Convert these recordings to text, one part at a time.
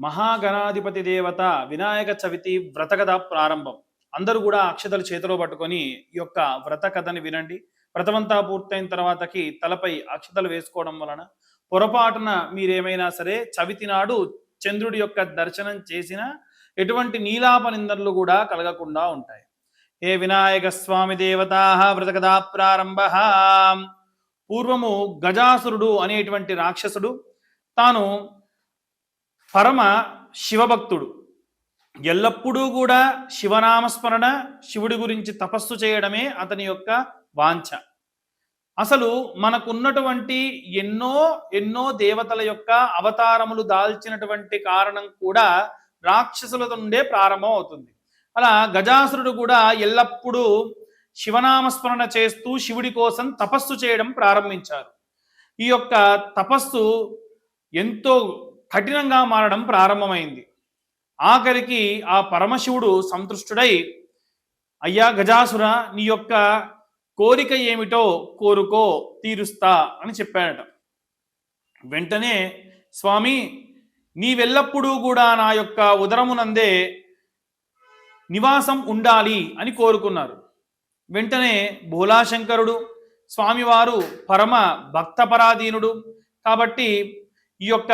మహాగణాధిపతి దేవత వినాయక చవితి వ్రత కథ ప్రారంభం. అందరూ కూడా అక్షతలు చేతిలో పట్టుకొని ఈ యొక్క వ్రత కథని వినండి. వ్రతమంతా పూర్తయిన తర్వాతకి తలపై అక్షతలు వేసుకోవడం వలన పొరపాటున మీరేమైనా సరే చవితి నాడు చంద్రుడి యొక్క దర్శనం చేసిన ఎటువంటి నీలాప నిందనలు కూడా కలగకుండా ఉంటాయి. ఏ వినాయక స్వామి దేవతా వ్రత కథా ప్రారంభ. పూర్వము గజాసురుడు అనేటువంటి రాక్షసుడు. తాను పరమ శివభక్తుడు. ఎల్లప్పుడూ కూడా శివనామస్మరణ శివుడి గురించి తపస్సు చేయడమే అతని యొక్క వాంఛ. అసలు మనకున్నటువంటి ఎన్నో ఎన్నో దేవతల యొక్క అవతారములు దాల్చినటువంటి కారణం కూడా రాక్షసుల నుండే ప్రారంభం అవుతుంది. అలా గజాసురుడు కూడా ఎల్లప్పుడూ శివనామస్మరణ చేస్తూ శివుడి కోసం తపస్సు చేయడం ప్రారంభించారు. ఈ యొక్క తపస్సు ఎంతో కఠినంగా మారడం ప్రారంభమైంది. ఆఖరికి ఆ పరమశివుడు సంతృష్టుడై అయ్యా గజాసుర నీ యొక్క కోరిక ఏమిటో కోరుకో తీరుస్తా అని చెప్పాడట. వెంటనే స్వామి నీవెల్లప్పుడూ కూడా నా యొక్క ఉదరమునందే నివాసం ఉండాలి అని కోరుకున్నారు. వెంటనే భోలాశంకరుడు స్వామివారు పరమ భక్తపరాధీనుడు కాబట్టి ఈ యొక్క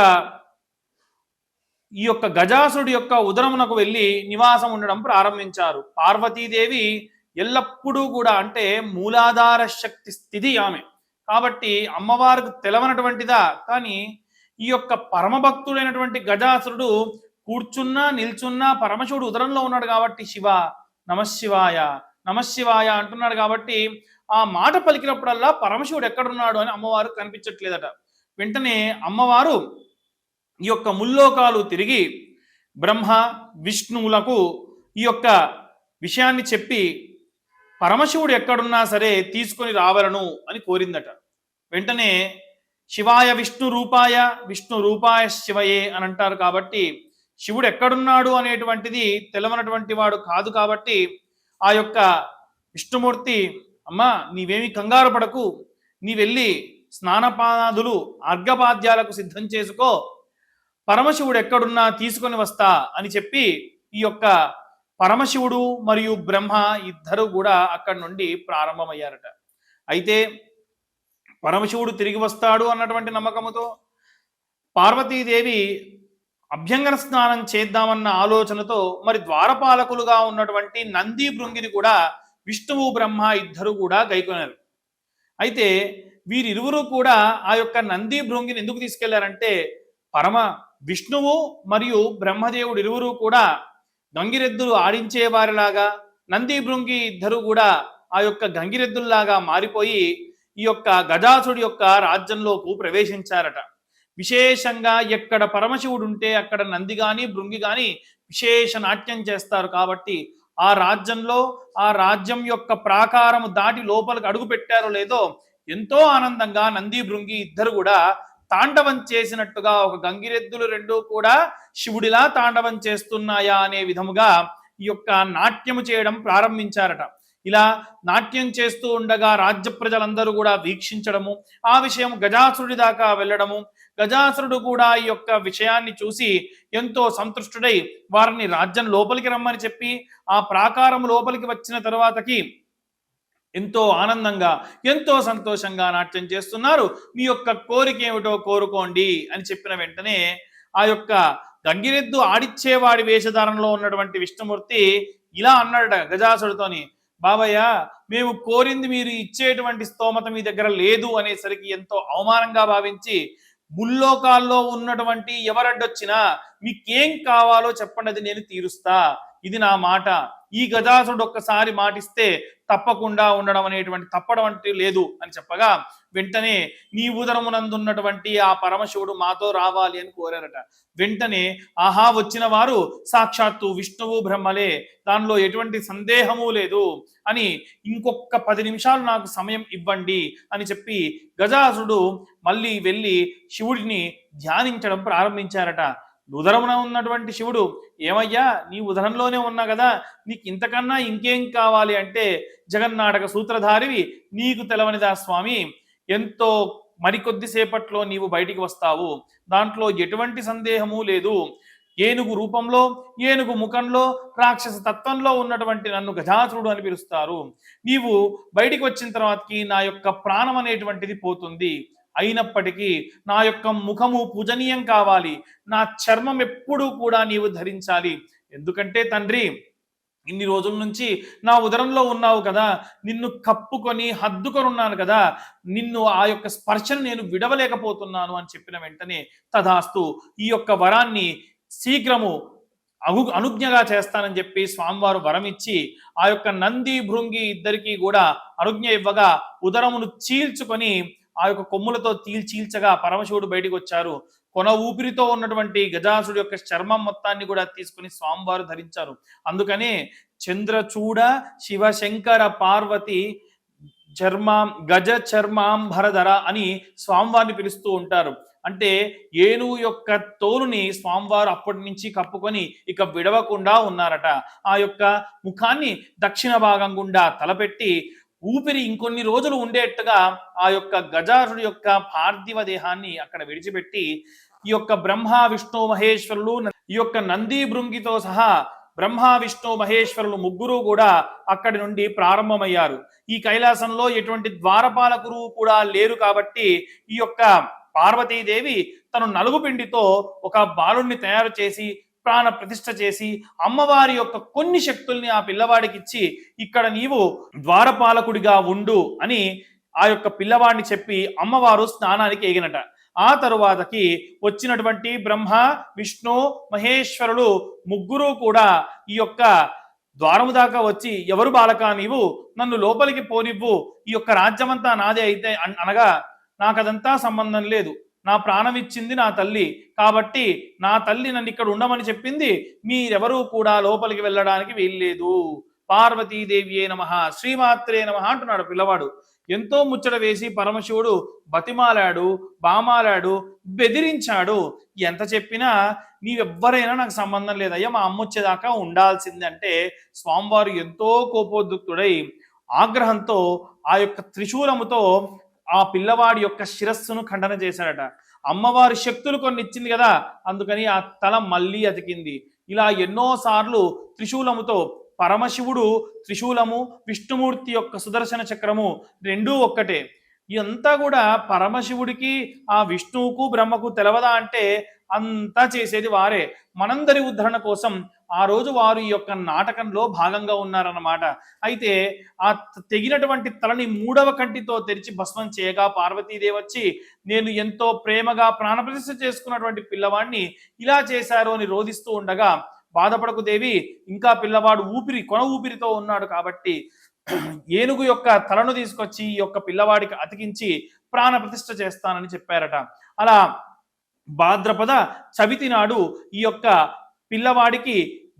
ఈ యొక్క గజాసుడి యొక్క ఉదరమునకు వెళ్ళి నివాసం ఉండడం ప్రారంభించారు. పార్వతీదేవి ఎల్లప్పుడూ కూడా అంటే మూలాధార శక్తి స్థితి ఆమె. కాబట్టి అమ్మవారికి తెలవనటువంటిదా? కానీ ఈ యొక్క పరమభక్తుడైనటువంటి గజాసురుడు కూర్చున్నా నిల్చున్నా పరమశివుడు ఉదరంలో ఉన్నాడు కాబట్టి శివ నమశివాయ నమశివాయ అంటున్నాడు కాబట్టి ఆ మాట పలికినప్పుడల్లా పరమశివుడు ఎక్కడున్నాడు అని అమ్మవారు కనిపించట్లేదట. వెంటనే అమ్మవారు ఈ యొక్క ముల్లోకాలు తిరిగి బ్రహ్మ విష్ణువులకు ఈ యొక్క విషయాన్ని చెప్పి పరమశివుడు ఎక్కడున్నా సరే తీసుకొని రావలను అని కోరిందట. వెంటనే శివాయ విష్ణు రూపాయ విష్ణు రూపాయ శివయే అని అంటారు కాబట్టి శివుడు ఎక్కడున్నాడు అనేటువంటిది తెలవనటువంటి వాడు కాదు కాబట్టి ఆ యొక్క విష్ణుమూర్తి అమ్మా నీవేమి కంగారు పడకు. నీ వెళ్ళి స్నానపానాదులు అర్ఘపాద్యాలకు సిద్ధం చేసుకో. పరమశివుడు ఎక్కడున్నా తీసుకొని వస్తా అని చెప్పి ఈ యొక్క పరమశివుడు మరియు బ్రహ్మ ఇద్దరు కూడా అక్కడి నుండి ప్రారంభమయ్యారట. అయితే పరమశివుడు తిరిగి వస్తాడు అన్నటువంటి నమ్మకముతో పార్వతీదేవి అభ్యంగన స్నానం చేద్దామన్న ఆలోచనతో మరి ద్వారపాలకులుగా ఉన్నటువంటి నంది భృంగిని కూడా విష్ణువు బ్రహ్మ ఇద్దరు కూడా గైకొనారు అయితే వీరిరువురు కూడా ఆ యొక్క నంది భృంగిని ఎందుకు తీసుకెళ్ళారంటే పరమ విష్ణువు మరియు బ్రహ్మదేవుడు ఇరువురు కూడా గంగిరెద్దులు ఆడించే వారిలాగా నంది భృంగి ఇద్దరు కూడా ఆ యొక్క గంగిరెద్దుల్లాగా మారిపోయి ఈ యొక్క గజాసుడి యొక్క రాజ్యంలోకి ప్రవేశించారట. విశేషంగా ఎక్కడ పరమశివుడు ఉంటే అక్కడ నంది గాని భృంగి గాని విశేష నాట్యం చేస్తారు కాబట్టి ఆ రాజ్యంలో ఆ రాజ్యం యొక్క ప్రాకారము దాటి లోపలికి అడుగు పెట్టారో లేదో ఎంతో ఆనందంగా నంది భృంగి ఇద్దరు కూడా తాండవం చేసినట్టుగా ఒక గంగిరెద్దులు రెండు కూడా శివుడిలా తాండవం చేస్తున్నాయా అనే విధముగా ఈ యొక్క నాట్యము చేయడం ప్రారంభించారట. ఇలా నాట్యం చేస్తూ ఉండగా రాజ్య ప్రజలందరూ కూడా వీక్షించడము ఆ విషయం గజాసురుడి దాకా వెళ్ళడము గజాసురుడు కూడా ఈ యొక్క విషయాన్ని చూసి ఎంతో సంతృష్టుడై వారిని రాజ్యం లోపలికి రమ్మని చెప్పి ఆ ప్రాకారం లోపలికి వచ్చిన తర్వాతకి ఎంతో ఆనందంగా ఎంతో సంతోషంగా నాట్యం చేస్తున్నారు. మీ యొక్క కోరిక ఏమిటో కోరుకోండి అని చెప్పిన వెంటనే ఆ యొక్క గంగిరెద్దు ఆడిచ్చేవాడి వేషధారణలో ఉన్నటువంటి విష్ణుమూర్తి ఇలా అన్నాడట గజాసుడితోని బాబయ్య మేము కోరింది మీరు ఇచ్చేటువంటి స్తోమత మీ దగ్గర లేదు అనేసరికి ఎంతో అవమానంగా భావించి ముల్లోకాల్లో ఉన్నటువంటి ఎవరడ్డొచ్చినా మీకేం కావాలో చెప్పండి అది నేను తీరుస్తా. ఇది నా మాట. ఈ గజాసుడు ఒక్కసారి మాటిస్తే తప్పకుండా ఉండడం అనేటువంటి తప్పడం అంటే లేదు అని చెప్పగా వెంటనే నీ ఉదరమునందున్నటువంటి ఆ పరమశివుడు మాతో రావాలి అని కోరారట. వెంటనే ఆహా వచ్చిన వారు సాక్షాత్తు విష్ణువు బ్రహ్మలే దానిలో ఎటువంటి సందేహము లేదు అని ఇంకొక పది నిమిషాలు నాకు సమయం ఇవ్వండి అని చెప్పి గజాసుడు మళ్ళీ వెళ్ళి శివుడిని ధ్యానించడం ప్రారంభించారట. ఉదరమున ఉన్నటువంటి శివుడు ఏమయ్యా నీ ఉదరంలోనే ఉన్నా కదా నీకు ఇంతకన్నా ఇంకేం కావాలి? అంటే జగన్నాటక సూత్రధారివి నీకు తెలవనిదా స్వామి ఎంతో మరికొద్దిసేపట్లో నీవు బయటికి వస్తావు. దాంట్లో ఎటువంటి సందేహము లేదు. ఏనుగు రూపంలో ఏనుగు ముఖంలో రాక్షస తత్వంలో ఉన్నటువంటి నన్ను గజాసురుడు అని పిలుస్తారు. నీవు బయటికి వచ్చిన తర్వాతకి నా యొక్క ప్రాణం అనేటువంటిది పోతుంది. అయినప్పటికీ నా యొక్క ముఖము పూజనీయం కావాలి. నా చర్మం ఎప్పుడూ కూడా నీవు ధరించాలి. ఎందుకంటే తండ్రి ఇన్ని రోజుల నుంచి నా ఉదరంలో ఉన్నావు కదా. నిన్ను కప్పుకొని హద్దుకొని ఉన్నాను కదా. నిన్ను ఆ యొక్క స్పర్శను నేను విడవలేకపోతున్నాను అని చెప్పిన వెంటనే తదాస్తు ఈ యొక్క వరాన్ని శీఘ్రము అగు అనుజ్ఞగా చేస్తానని చెప్పి స్వామివారు వరం ఇచ్చి ఆ యొక్క నంది భృంగి ఇద్దరికీ కూడా అనుజ్ఞ ఇవ్వగా ఉదరమును చీల్చుకొని ఆ యొక్క కొమ్ములతో చీల్చగా పరమశివుడు బయటికి వచ్చారు. కొన ఊపిరితో ఉన్నటువంటి గజాసుడు యొక్క చర్మం మొత్తాన్ని కూడా తీసుకుని స్వామివారు ధరించారు. అందుకనే చంద్రచూడ శివశంకర పార్వతి చర్మాం గజ చర్మాంబరధర అని స్వామివారిని పిలుస్తూ ఉంటారు. అంటే ఏనుగు యొక్క తోలుని స్వామివారు అప్పటి నుంచి కప్పుకొని ఇక విడవకుండా ఉన్నారట. ఆ యొక్క ముఖాన్ని దక్షిణ భాగం గుండా తలపెట్టి ఊపిరి ఇంకొన్ని రోజులు ఉండేట్టుగా ఆ యొక్క గజాసుడి యొక్క పార్థివ దేహాన్ని అక్కడ విడిచిపెట్టి ఈ యొక్క బ్రహ్మ విష్ణు మహేశ్వరులు ఈ యొక్క నంది బృంగితో సహా బ్రహ్మ విష్ణు మహేశ్వరులు ముగ్గురు కూడా అక్కడి నుండి ప్రారంభమయ్యారు. ఈ కైలాసంలో ఎటువంటి ద్వారపాలకులు కూడా లేరు కాబట్టి ఈ యొక్క పార్వతీదేవి తను నలుగు పిండితో ఒక బాలుణ్ణి తయారు చేసి ప్రాణ ప్రతిష్ఠ చేసి అమ్మవారి యొక్క కొన్ని శక్తుల్ని ఆ పిల్లవాడికి ఇచ్చి ఇక్కడ నీవు ద్వారపాలకుడిగా ఉండు అని ఆ యొక్క పిల్లవాడిని చెప్పి అమ్మవారు స్నానానికి ఎగినట. ఆ తరువాతకి వచ్చినటువంటి బ్రహ్మ విష్ణు మహేశ్వరుడు ముగ్గురు కూడా ఈ యొక్క ద్వారము దాకా వచ్చి ఎవరు బాలక నీవు? నన్ను లోపలికి పోనివ్వు. ఈ యొక్క రాజ్యమంతా నాదే అయితే అనగా నాకదంతా సంబంధం లేదు. నా ప్రాణం ఇచ్చింది నా తల్లి. కాబట్టి నా తల్లి నన్ను ఇక్కడ ఉండమని చెప్పింది. మీరెవరూ కూడా లోపలికి వెళ్ళడానికి వీల్లేదు. పార్వతీదేవియే నమ శ్రీమాత్రే నమ అంటున్నాడు పిల్లవాడు. ఎంతో ముచ్చట వేసి పరమశివుడు బతిమాలాడు బామాలాడు బెదిరించాడు. ఎంత చెప్పినా నీవెవ్వరైనా నాకు సంబంధం లేదయ్యా మా అమ్మ వచ్చేదాకా ఉండాల్సిందంటే స్వామివారు ఎంతో కోపోద్యుక్తుడై ఆగ్రహంతో ఆ యొక్క త్రిశూలముతో ఆ పిల్లవాడి యొక్క శిరస్సును ఖండన చేశాడట. అమ్మవారి శక్తులు కొన్ని ఇచ్చింది కదా అందుకని ఆ తల మళ్ళీ అతికింది. ఇలా ఎన్నోసార్లు త్రిశూలముతో పరమశివుడు త్రిశూలము విష్ణుమూర్తి యొక్క సుదర్శన చక్రము రెండూ ఒక్కటే. ఇదంతా కూడా పరమశివుడికి ఆ విష్ణువుకు బ్రహ్మకు తెలవదా అంటే అంతా చేసేది వారే. మనందరి ఉద్ధరణ కోసం ఆ రోజు వారు ఈ యొక్క నాటకంలో భాగంగా ఉన్నారన్నమాట. అయితే ఆ తెగినటువంటి తలని మూడవ కంటితో తెరిచి భస్మం చేయగా పార్వతీదేవి వచ్చి నేను ఎంతో ప్రేమగా ప్రాణప్రతిష్ఠ చేసుకున్నటువంటి పిల్లవాడిని ఇలా చేశారు అని రోధిస్తూ ఉండగా బాధపడకు దేవి ఇంకా పిల్లవాడు ఊపిరి కొన ఊపిరితో ఉన్నాడు కాబట్టి ఏనుగు యొక్క తలను తీసుకొచ్చి ఈ యొక్క పిల్లవాడికి అతికించి ప్రాణ ప్రతిష్ఠ చేస్తానని చెప్పారట. అలా భాద్రపద చవితి నాడు ఈ యొక్క పిల్లవాడికి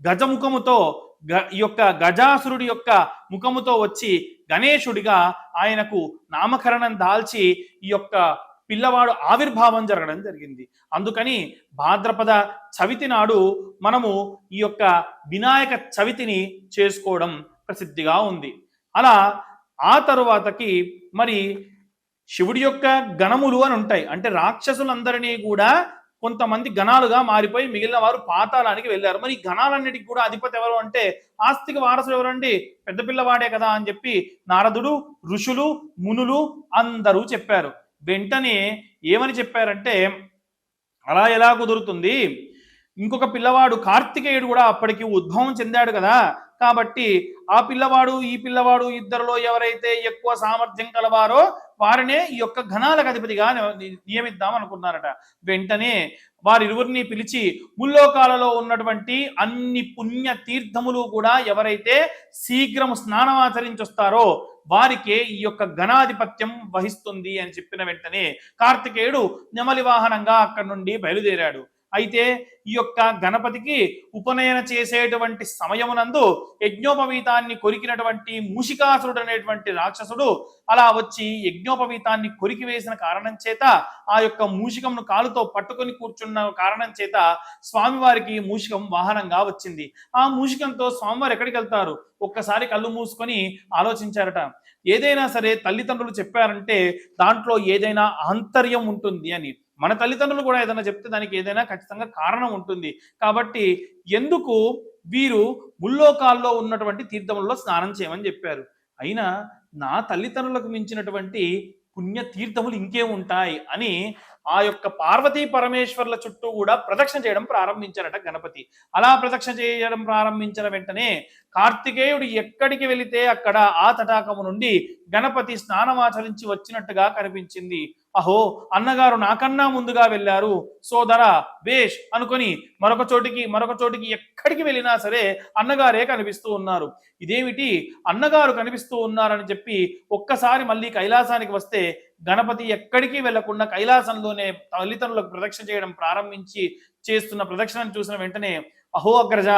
గజముఖముతో గ- ఈ యొక్క గజాసురుడి యొక్క ముఖముతో వచ్చి గణేశుడిగా ఆయనకు నామకరణం దాల్చి ఈ యొక్క పిల్లవాడు ఆవిర్భావం జరగడం జరిగింది. అందుకని భాద్రపద చవితి నాడు మనము ఈ యొక్క వినాయక చవితిని చేసుకోవడం ప్రసిద్ధిగా ఉంది. అలా ఆ తరువాతకి మరి శివుడి యొక్క గణములు అని ఉంటాయి. అంటే రాక్షసులందరినీ కూడా కొంతమంది గణాలుగా మారిపోయి మిగిలిన వారు పాతాళానికి వెళ్ళారు. మరి గణాలన్నిటికి కూడా అధిపతి ఎవరు అంటే ఆస్తిక వారసులు ఎవరండి? పెద్ద పిల్లవాడే కదా అని చెప్పి నారదుడు ఋషులు మునులు అందరూ చెప్పారు. వెంటనే ఏమని చెప్పారంటే అలా ఎలా కుదురుతుంది? ఇంకొక పిల్లవాడు కార్తికేయుడు కూడా అప్పటికి ఉద్భవం చెందాడు కదా. కాబట్టి ఆ పిల్లవాడు ఈ పిల్లవాడు ఇద్దరిలో ఎవరైతే ఎక్కువ సామర్థ్యం కలవారో వారినే ఈ యొక్క ఘనాలకు అధిపతిగా నియమిద్దాం అనుకున్నారట. వెంటనే వారిరువురిని పిలిచి ముల్లోకాలలో ఉన్నటువంటి అన్ని పుణ్య తీర్థములు కూడా ఎవరైతే శీఘ్రము స్నానం ఆచరించొస్తారో వారికే ఈ యొక్క ఘనాధిపత్యం వహిస్తుంది అని చెప్పిన వెంటనే కార్తికేయుడు నెమలి వాహనంగా అక్కడి నుండి బయలుదేరాడు. అయితే ఈ యొక్క గణపతికి ఉపనయన చేసేటువంటి సమయమునందు యజ్ఞోపవీతాన్ని కొరికినటువంటి మూషికాసురుడు అనేటువంటి రాక్షసుడు అలా వచ్చి యజ్ఞోపవీతాన్ని కొరికి వేసిన కారణం చేత ఆ యొక్క మూషికంను కాలుతో పట్టుకొని కూర్చున్న కారణం చేత స్వామివారికి మూషికం వాహనంగా వచ్చింది. ఆ మూషికంతో స్వామివారు ఎక్కడికి వెళ్తారు? ఒక్కసారి కళ్ళు మూసుకొని ఆలోచించారట. ఏదైనా సరే తల్లిదండ్రులు చెప్పారంటే దాంట్లో ఏదైనా ఆంతర్యం ఉంటుంది అని. మన తల్లిదండ్రులు కూడా ఏదైనా చెప్తే దానికి ఏదైనా ఖచ్చితంగా కారణం ఉంటుంది. కాబట్టి ఎందుకు వీరు ముల్లోకాల్లో ఉన్నటువంటి తీర్థములలో స్నానం చేయమని చెప్పారు? అయినా నా తల్లిదండ్రులకు మించినటువంటి పుణ్య తీర్థములు ఇంకే ఉంటాయి అని ఆ యొక్క పార్వతీ పరమేశ్వర్ల చుట్టూ కూడా ప్రదక్షిణ చేయడం ప్రారంభించారట గణపతి. అలా ప్రదక్షిణ చేయడం ప్రారంభించిన వెంటనే కార్తికేయుడు ఎక్కడికి వెళితే అక్కడ ఆ తటాకము నుండి గణపతి స్నానమాచరించి వచ్చినట్టుగా కనిపించింది. అహో అన్నగారు నాకన్నా ముందుగా వెళ్ళారు. సోదర బేష్ అనుకొని మరొక చోటికి మరొక చోటికి ఎక్కడికి వెళ్ళినా సరే అన్నగారే కనిపిస్తూ ఉన్నారు. ఇదేమిటి? అన్నగారు కనిపిస్తూ ఉన్నారని చెప్పి ఒక్కసారి మళ్ళీ కైలాసానికి వస్తే గణపతి ఎక్కడికి వెళ్ళకుండా కైలాసంలోనే తల్లిదండ్రులకు ప్రదక్షిణ చేయడం ప్రారంభించి చేస్తున్న ప్రదక్షిణను చూసిన వెంటనే అహో అగ్రజ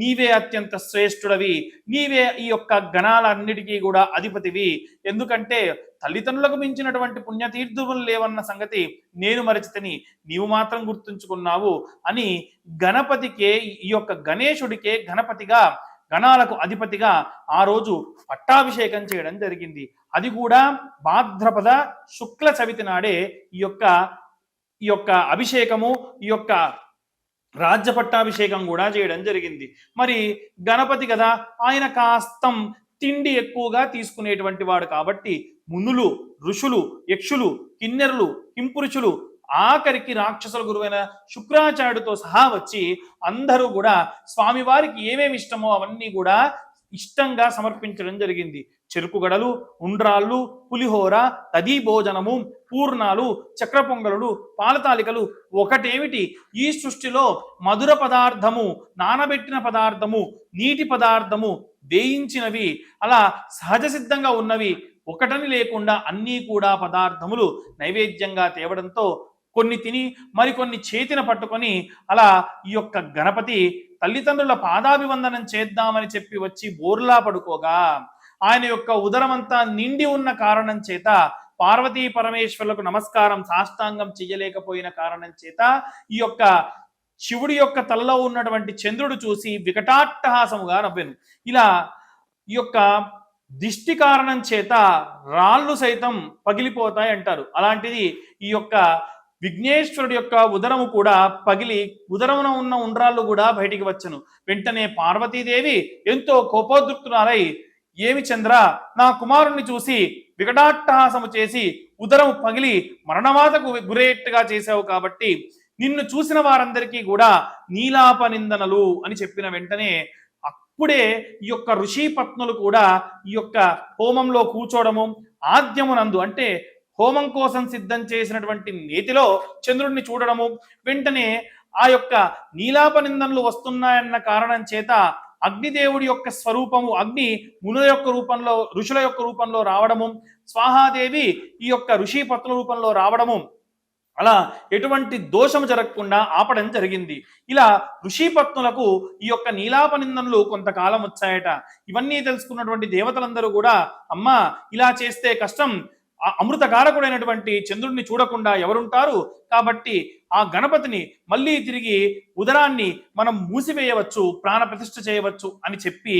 నీవే అత్యంత శ్రేష్ఠుడవి. నీవే ఈ యొక్క గణాలన్నిటికీ కూడా అధిపతివి. ఎందుకంటే తల్లిదండ్రులకు మించినటువంటి పుణ్యతీర్థములు లేవన్న సంగతి నేను మరచితని. నీవు మాత్రం గుర్తుంచుకున్నావు అని గణపతికే ఈ యొక్క గణేశుడికే గణపతిగా గణాలకు అధిపతిగా ఆ రోజు పట్టాభిషేకం చేయడం జరిగింది. అది కూడా భాద్రపద శుక్ల చవితి నాడే ఈ యొక్క ఈ యొక్క అభిషేకము ఈ యొక్క రాజ్య పట్టాభిషేకం కూడా చేయడం జరిగింది. మరి గణపతి కదా ఆయన కాస్తం తిండి ఎక్కువగా తీసుకునేటువంటి వాడు కాబట్టి మునులు ఋషులు యక్షులు కిన్నెరులు కింపురుషులు ఆఖరికి రాక్షసుల గురువైన శుక్రాచార్యుడితో సహా వచ్చి అందరూ కూడా స్వామివారికి ఏమేమి ఇష్టమో అవన్నీ కూడా ఇష్టంగా సమర్పించడం జరిగింది. చెరుకు గడలు ఉండ్రాళ్ళు పులిహోర తదీ భోజనము పూర్ణాలు చక్ర పొంగలుడు పాలతాలికలు ఒకటేమిటి? ఈ సృష్టిలో మధుర పదార్థము నానబెట్టిన పదార్థము నీటి పదార్థము వేయించినవి అలా సహజ సిద్ధంగా ఉన్నవి. ఒకటని లేకుండా అన్నీ కూడా పదార్థములు నైవేద్యంగా తేవడంతో కొన్ని తిని మరికొన్ని చేతిన పట్టుకొని అలా ఈ యొక్క గణపతి తల్లిదండ్రుల పాదాభివందనం చేద్దామని చెప్పి వచ్చి బోర్లా పడుకోగా. ఆయన యొక్క ఉదరమంతా నిండి ఉన్న కారణం చేత పార్వతీ పరమేశ్వరులకు నమస్కారం సాష్టాంగం చెయ్యలేకపోయిన కారణం చేత ఈ యొక్క శివుడి యొక్క తలలో ఉన్నటువంటి చంద్రుడు చూసి వికటాట్టహాసముగా నవ్వాను. ఇలా ఈ యొక్క దిష్టి కారణం చేత రాళ్ళు సైతం పగిలిపోతాయి అంటారు అలాంటిది ఈ యొక్క విఘ్నేశ్వరుడి యొక్క ఉదరము కూడా పగిలి ఉదరమున ఉన్న ఉండ్రాళ్ళు కూడా బయటికి వచ్చను. వెంటనే పార్వతీదేవి ఎంతో కోపోద్రుక్తురాలై ఏమి చంద్ర నా కుమారుణ్ణి చూసి వికటాట్టహాసము చేసి ఉదరము పగిలి మరణమాతకు గురేట్టుగా చేశావు కాబట్టి నిన్ను చూసిన వారందరికీ కూడా నీలాపనిందనలు అని చెప్పిన వెంటనే అప్పుడే ఈ యొక్క ఋషి పత్నులు కూడా ఈ యొక్క హోమంలో కూర్చోవడము ఆద్యమునందు అంటే హోమం కోసం సిద్ధం చేసినటువంటి నేతిలో చంద్రుడిని చూడడము వెంటనే ఆ యొక్క నీలాపనిందనలు వస్తున్నాయన్న కారణం చేత అగ్నిదేవుడి యొక్క స్వరూపము అగ్ని మునుల యొక్క రూపంలో ఋషుల యొక్క రూపంలో రావడము స్వాహాదేవి ఈ యొక్క ఋషి పత్నుల రూపంలో రావడము అలా ఎటువంటి దోషము జరగకుండా ఆపడం జరిగింది. ఇలా ఋషిపత్నులకు ఈ యొక్క నీలాపనిందనలు కొంతకాలం వచ్చాయట. ఇవన్నీ తెలుసుకున్నటువంటి దేవతలందరూ కూడా అమ్మా ఇలా చేస్తే కష్టం ఆ అమృతకారకుడైనటువంటి చంద్రుడిని చూడకుండా ఎవరుంటారు? కాబట్టి ఆ గణపతిని మళ్ళీ తిరిగి ఉదరాన్ని మనం మూసివేయవచ్చు ప్రాణ ప్రతిష్ఠ చేయవచ్చు అని చెప్పి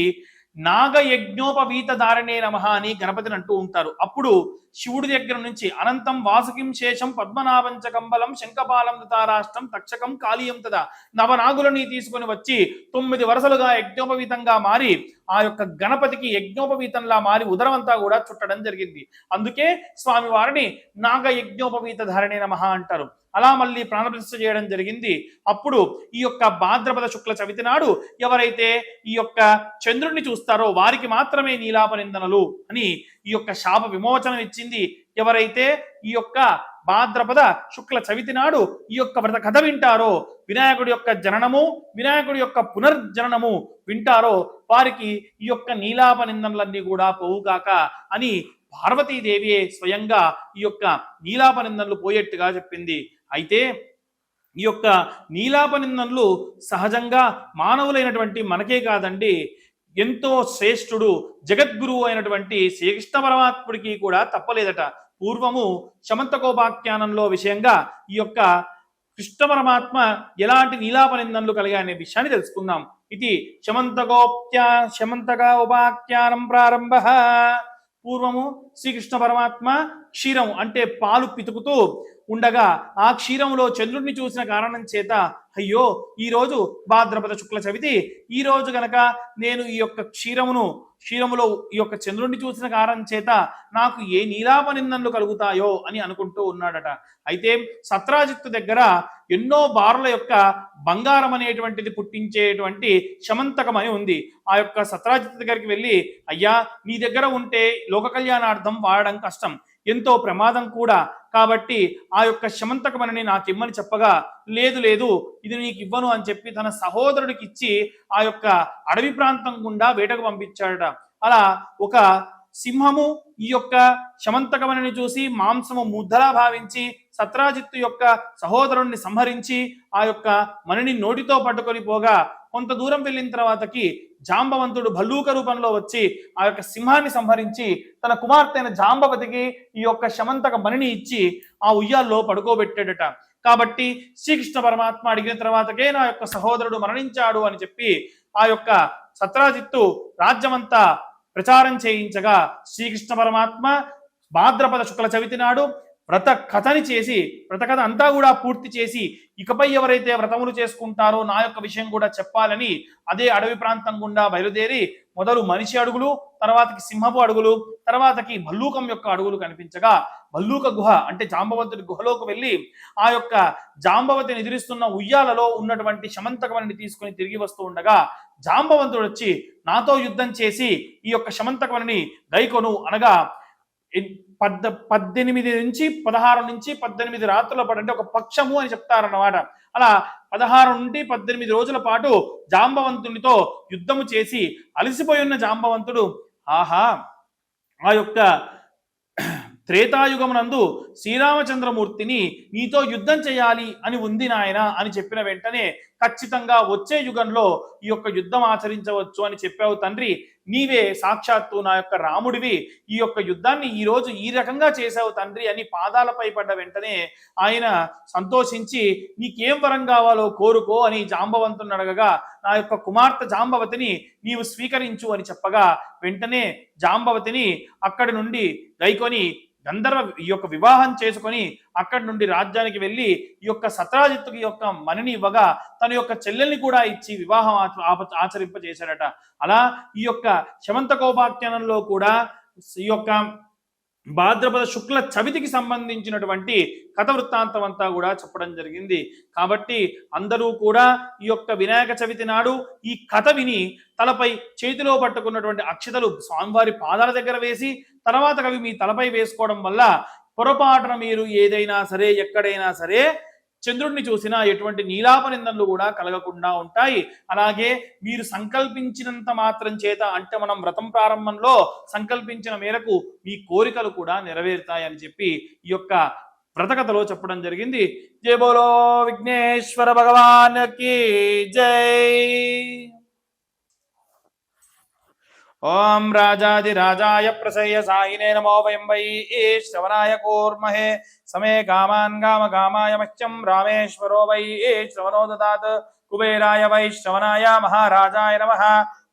నాగయజ్ఞోపవీత దారణే నమ అని గణపతిని అంటూ ఉంటారు. అప్పుడు శివుడి దగ్గర నుంచి అనంతం వాసుకిం శేషం పద్మనాభంచ కంబలం శంఖపాలం తారాష్టం తక్షకం కాళీయం తదా నవనాగులని తీసుకొని వచ్చి తొమ్మిది వరుసలుగా యజ్ఞోపవీతంగా మారి ఆ యొక్క గణపతికి యజ్ఞోపవీతంలా మారి ఉదరమంతా కూడా చుట్టడం జరిగింది. అందుకే స్వామి వారిని నాగ యజ్ఞోపవీత ధారణే నమ అంటారు. అలా మళ్ళీ ప్రాణప్రతిష్ఠ చేయడం జరిగింది. అప్పుడు ఈ యొక్క భాద్రపద శుక్ల చవితి నాడు ఎవరైతే ఈ యొక్క చంద్రుడిని చూస్తారో వారికి మాత్రమే నీలాపనిందనలు అని ఈ యొక్క శాప విమోచనం ఇచ్చింది ఎవరైతే ఈ యొక్క భాద్రపద శుక్ల చవితి నాడు ఈ యొక్క వ్రత కథ వింటారో వినాయకుడి యొక్క జననము వినాయకుడి యొక్క పునర్జననము వింటారో వారికి ఈ యొక్క నీలాపనిందనలన్నీ కూడా పోవుగాక అని పార్వతీదేవియే స్వయంగా ఈ యొక్క నీలాపనిందనలు పోయేట్టుగా చెప్పింది. అయితే ఈ యొక్క నీలాపనిందనలు సహజంగా మానవులైనటువంటి మనకే కాదండి ఎంతో శ్రేష్ఠుడు జగద్గురువు అయినటువంటి శ్రీకృష్ణ పరమాత్ముడికి కూడా తప్పలేదట. పూర్వము శమంతకోపాఖ్యానంలో విషయంగా ఈ యొక్క కృష్ణ పరమాత్మ ఎలాంటి నీలాపనిందనలు కలిగాయనే విషయాన్ని తెలుసుకుందాం. ఇది శమంతకోప్యా శమంతకోపాఖ్యానం ప్రారంభ. పూర్వము శ్రీకృష్ణ పరమాత్మ క్షీరం అంటే పాలు పితుకుతూ ఉండగా ఆ క్షీరంలో చంద్రుడిని చూసిన కారణం చేత అయ్యో ఈరోజు భాద్రపద శుక్ల చవితి. ఈ రోజు గనక నేను ఈ యొక్క క్షీరమును క్షీరములో ఈ యొక్క చంద్రుడిని చూసిన కారణం చేత నాకు ఏ నీలాప నిందనలు కలుగుతాయో అని అనుకుంటూ ఉన్నాడట. అయితే సత్రాజిత్తు దగ్గర ఎన్నో బారుల యొక్క బంగారం అనేటువంటిది పుట్టించేటువంటి శమంతకం అని ఉంది. ఆ యొక్క సత్రాజిత్ దగ్గరికి వెళ్ళి అయ్యా నీ దగ్గర ఉంటే లోక కళ్యాణార్థం వాడడం కష్టం. ఎంతో ప్రమాదం కూడా. కాబట్టి ఆ యొక్క శమంతకమని నాకు ఇమ్మని చెప్పగా లేదు లేదు ఇది నీకు ఇవ్వను అని చెప్పి తన సహోదరుడికి ఇచ్చి ఆ యొక్క అడవి ప్రాంతం గుండా వేటకు పంపించాడట. అలా ఒక సింహము ఈ యొక్క శమంతకమణిని చూసి మాంసము ముద్దలా భావించి సత్రాజిత్తు యొక్క సహోదరుణ్ణి సంహరించి ఆ యొక్క మణిని నోటితో పట్టుకొని పోగా కొంత దూరం వెళ్ళిన తర్వాతకి జాంబవంతుడు భల్లూక రూపంలో వచ్చి ఆ యొక్క సింహాన్ని సంహరించి తన కుమార్తె అయిన జాంబవతికి ఈ యొక్క శమంతక మణిని ఇచ్చి ఆ ఉయ్యాల్లో పడుకోబెట్టాడట. కాబట్టి శ్రీకృష్ణ పరమాత్మ అడిగిన తర్వాతకే నా యొక్క సహోదరుడు మరణించాడు అని చెప్పి ఆ యొక్క సత్రాజిత్తు రాజ్యమంతా ప్రచారం చేయించగా శ్రీకృష్ణ పరమాత్మ భాద్రపద శుక్ల చవితి నాడు వ్రత కథని చేసి వ్రత కథ అంతా కూడా పూర్తి చేసి ఇకపై ఎవరైతే వ్రతములు చేసుకుంటారో నా యొక్క విషయం కూడా చెప్పాలని అదే అడవి ప్రాంతం గుండా బయలుదేరి మొదలు మనిషి అడుగులు తర్వాతకి సింహపు అడుగులు తర్వాతకి భల్లూకం యొక్క అడుగులు కనిపించగా భల్లూక గుహ అంటే జాంబవంతుడి గుహలోకి వెళ్ళి ఆ యొక్క జాంబవతిని ఎదిరిస్తున్న ఉయ్యాలలో ఉన్నటువంటి శమంతకమణిని తీసుకొని తిరిగి వస్తూ ఉండగా జాంబవంతుడు వచ్చి నాతో యుద్ధం చేసి ఈ యొక్క శమంతకమణిని గైకొను అనగా ఎన్- పద్ద పద్దెనిమిది నుంచి పదహారు నుంచి పద్దెనిమిది రాత్రుల పాటు అంటే ఒక పక్షము అని చెప్తారన్నమాట. అలా పదహారు నుండి పద్దెనిమిది రోజుల పాటు జాంబవంతునితో యుద్ధము చేసి అలసిపోయి ఉన్న జాంబవంతుడు ఆహా ఆ యొక్క త్రేతాయుగమునందు శ్రీరామచంద్రమూర్తిని నీతో యుద్ధం చేయాలి అని ఉంది నాయన అని చెప్పిన వెంటనే ఖచ్చితంగా వచ్చే యుగంలో ఈ యొక్క యుద్ధం ఆచరించవచ్చు అని చెప్పావు తండ్రి. నీవే సాక్షాత్తు నా యొక్క రాముడివి. ఈ యొక్క యుద్ధాన్ని ఈ రోజు ఈ రకంగా చేసావు తండ్రి అని పాదాలపై పడ్డ వెంటనే ఆయన సంతోషించి నీకేం వరం కావాలో కోరుకో అని జాంబవంతుని అడగగా నా యొక్క కుమార్తె జాంబవతిని నీవు స్వీకరించు అని చెప్పగా వెంటనే జాంబవతిని అక్కడి నుండి గైకొని గంధర్వ ఈ యొక్క వివాహం చేసుకొని అక్కడి నుండి రాజ్యానికి వెళ్ళి ఈ యొక్క సత్రాజిత్తుకి యొక్క మణిని ఇవ్వగా తన యొక్క చెల్లెల్ని కూడా ఇచ్చి వివాహం ఆచ- ఆప- ఆచరింపజేశాడట. అలా ఈ యొక్క శమంతకోపాఖ్యానంలో కూడా ఈ యొక్క భాద్రపద శుక్ల చవితికి సంబంధించినటువంటి కథ వృత్తాంతం అంతా కూడా చెప్పడం జరిగింది. కాబట్టి అందరూ కూడా ఈ యొక్క వినాయక చవితి నాడు ఈ కథ విని తలపై చేతిలో పట్టుకున్నటువంటి అక్షతలు స్వామివారి పాదాల దగ్గర వేసి తర్వాత అవి మీ తలపై వేసుకోవడం వల్ల పొరపాటున మీరు ఏదైనా సరే ఎక్కడైనా సరే చంద్రుడిని చూసినా ఎటువంటి నీలాప నిందనలు కూడా కలగకుండా ఉంటాయి. అలాగే మీరు సంకల్పించినంత మాత్రం చేత అంటే మనం వ్రతం ప్రారంభంలో సంకల్పించిన మేరకు మీ కోరికలు కూడా నెరవేరుతాయని చెప్పి ఈ యొక్క వ్రతకథలో చెప్పడం జరిగింది. జయ బోలో విఘ్నేశ్వర భగవాన్కి జై! ओम राजादि राजाय प्रसय साहिने नमो वयं वै एष श्रवणाय कूर्महे समे कामान् कामकामाय मह्यं रामेश्वरो वै एष श्रवणो ददात् कुबेराय वै श्रवणाय महाराजाय नमः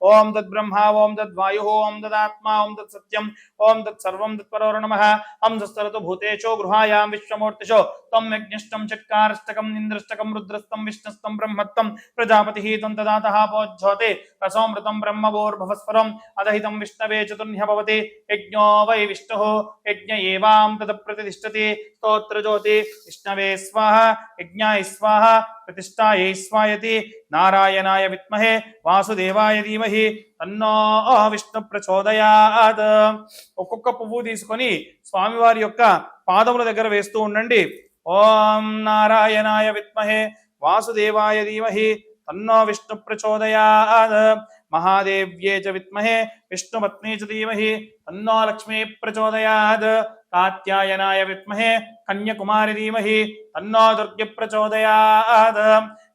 ओम तद ब्रह्मा ओम तद वायु ओम तद आत्मा ओम तद सत्यम ओम तद सर्वम तद परो नमः हम दस्तरतु भूतेशो गृहायाम विश्वमूर्तिशो तम यज्ञष्टम चटकारष्टकम इंद्रष्टकम रुद्रस्तम विष्णुस्तम ब्रह्मत्तम प्रजापति तं तदातः पोज्झोते रसोमृतम ब्रह्मवोर्भवस्परम अदहितम विष्णवे चतुर्ण्य भवति, यज्ञो वै विष्णुः, यज्ञ एवाम तद प्रतिष्ठते स्तोत्र ज्योति विष्णवे स्वाहा, यज्ञाय स्वाहा ప్రతిష్టాయై స్వాయతి నారాయణాయ విద్మహే. వాసుదేవాయ ధీమహి. తన్నో విష్ణు ప్రచోదయాత్. ఒక్కొక్క పువ్వు తీసుకొని స్వామివారి యొక్క పాదముల దగ్గర వేస్తూ ఉండండి. ఓం నారాయణాయ విద్మహే. వాసుదేవాయ ధీమహి. తన్నో విష్ణు ప్రచోదయాత్. మహాదేవ్యే చ విద్మహే విష్ణుపత్ని చ ధీమహి తన్నో లక్ష్మీ ప్రచోదయాత్ కాత్యాయనాయ విద్మహే కన్యకుమారి ధీమహి తన్నో దుర్గ ప్రచోదయాత్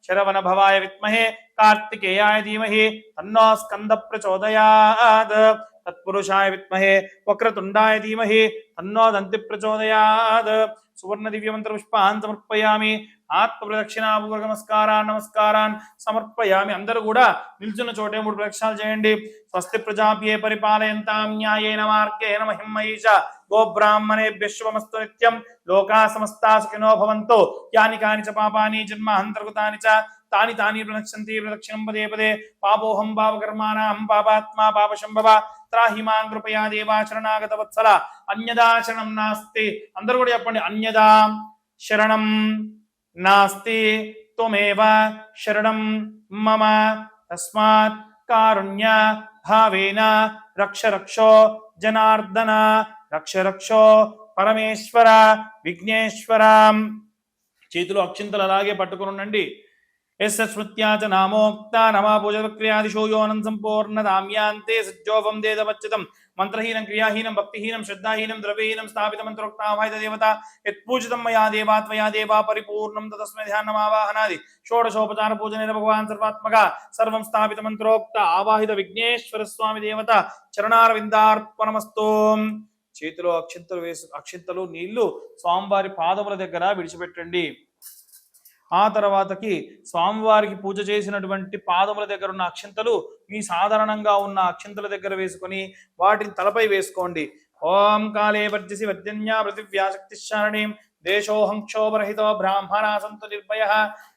శరవణ భవాయ విద్మహే కార్తికేయాయ ధీమహి తన్నో స్కంద ప్రచోదయాత్ తత్పురుషాయ విద్మహే వక్రతుండాయ ధీమహి తన్నో దంతి ప్రచోదయాత్ సువర్ణ దివ్యమంత్ర పుష్పాన్ సమర్పయామి ఆత్మ ప్రదక్షిణాపూర్వక నమస్కారాన్ నమస్కారాన్ సమర్పయామి. అందరూ కూడా నిల్చున్న చోటే మూడు ప్రదక్షిణాలు చేయండి. స్వస్తి ప్రజాభ్యే పరిపాలయంతాం న్యాయేన మార్గేణ మహిమయీష గోబ్రాహ్మణే విశ్వమస్తు నిత్యం. లోకా సమస్తా సుఖినో భవంతో. యాని కాని చ పాపాని జన్మ అంతర్గతాని చ. తాని తాని ప్రదక్షంతి ప్రదక్షిణం పదే పదే. పాపోహం పాపకర్మాణం పాపాత్మా పాపశంభవ. త్రాహిమాన్ కృపయా దేవా శరణాగత వత్సల అన్యదా శరణం నాస్తి. అందరూ కూడా చెప్పండి. అన్యదా శరణం. నాస్తి త్వమేవ శరణం మమ తస్మాత్ కారుణ్య భావేన రక్ష రక్షో జనార్దన రక్ష రక్షో పరమేశ్వర విఘ్నేశ్వర చేతిలో అక్షింతలు అలాగే పట్టుకుని ఉండండి. ఎస్ స్మృత్యాచ నామోక్త నమా పూజ పూజక్రియాదిశో సంపూర్ణ దామ్యాంతే సజ్జోవం దేదవచ్చితం మంత్రహీనం క్రియాహీనం భక్తిహీనం శ్రద్ధాహీనం ద్రవ్యహీనం స్థాపిత మంత్రోక్తావాహిత దేవత యత్పూజితం మయా దేవా త్వయా దేవా పరిపూర్ణం తస్మై ధ్యానమావాహనాది షోడశోపచార పూజనేన భగవాన్ సర్వాత్మక సర్వం స్థాపిత మంత్రోక్త ఆవాహిత విఘ్నేశ్వర స్వామి దేవత చరణారవిందార్పణమస్తో. చేతిలో అక్షింతలు వేసు అక్షింతలు నీళ్ళు స్వామివారి పాదముల దగ్గర విడిచిపెట్టండి. ఆ తర్వాతకి స్వామివారికి పూజ చేసినటువంటి పాదముల దగ్గర ఉన్న అక్షింతలు మీ సాధారణంగా ఉన్న అక్షింతల దగ్గర వేసుకొని వాటిని తలపై వేసుకోండి. ఓం కాలే వర్జసి వర్జన్యా పృథివ్యాశక్తి శారణీం దేశోహం క్షోభరహితో బ్రాహ్మణా సంతు నిర్భయ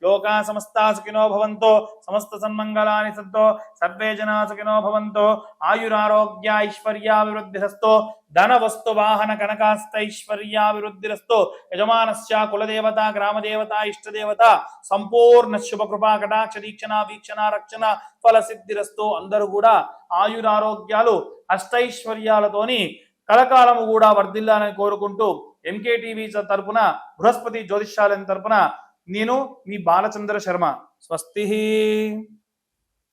లోకా సమస్తా సుఖినో భవంతో సమస్త సన్మంగళాని సంతో సర్వే జనా సుఖినో భవంతో ఆయురారోగ్య ఐశ్వర్యాభివృద్ధిరస్తో ధన వస్తు వాహన కనకాస్తైశ్వర్యాభివృద్ధిరస్తో యజమానస్య కులదేవత గ్రామదేవత ఇష్టదేవత సంపూర్ణ శుభకృపా కటాక్ష దీక్షణ వీక్షణ రక్షణ ఫలసిద్ధిరస్తో అందరూ కూడా ఆయురారోగ్యాలు అష్టైశ్వర్యాలతోని కలకాలము కూడా వర్ధిల్లాలని కోరుకుంటూ ఎంకేటీవీ తరపున బృహస్పతి జ్యోతిష్యాలయం తరపున నేను మీ బాలచంద్ర శర్మ. స్వస్తి.